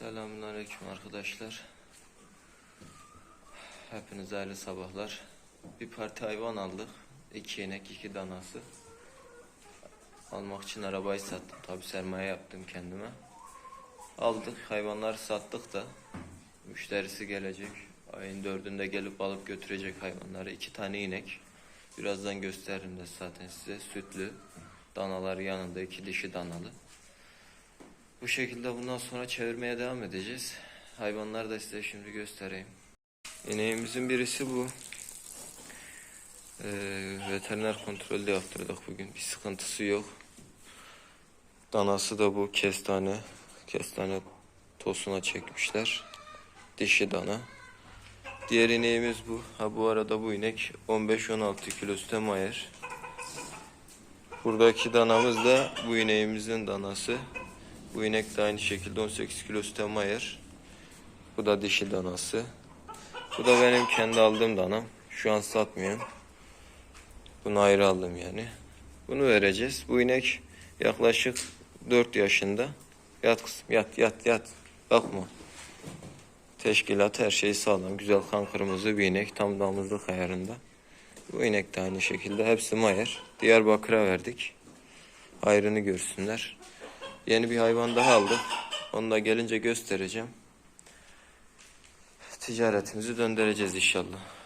Selamünaleyküm arkadaşlar. Hepinize hayırlı sabahlar. Bir parti hayvan aldık. İki inek, iki danası. Almak için arabayı sattım. Tabi sermaye yaptım kendime. Aldık, hayvanları sattık da. Müşterisi gelecek. Ayın dördünde gelip alıp götürecek hayvanları. İki tane inek. Birazdan gösteririm de zaten size. Sütlü. Danalar yanında, iki dişi danalı. Bu şekilde bundan sonra çevirmeye devam edeceğiz. Hayvanları da size şimdi göstereyim. İneğimizin birisi bu. Ee, veteriner kontrolü yaptırdık bugün. Bir sıkıntısı yok. Danası da bu kestane. Kestane tosuna çekmişler. Dişi dana. Diğer ineğimiz bu. Ha bu arada bu inek 15-16 kilo stemayer. Buradaki danamız da bu ineğimizin danası. Bu inek de aynı şekilde 18 kilo stemayer. Bu da dişi danası. Bu da benim kendi aldığım danam. Şu an satmıyorum. Bunu ayrı aldım yani. Bunu vereceğiz. Bu inek yaklaşık 4 yaşında. Yat kızım yat yat yat. Bakma. Teşkilat her şey sağlam. Güzel kan kırmızı bir inek. Tam damızlık ayarında. Bu inek de aynı şekilde. Hepsi mayer. Diyarbakır'a verdik. Hayrını görsünler. Yeni bir hayvan daha aldık. Onu da gelince göstereceğim. Ticaretimizi döndüreceğiz inşallah.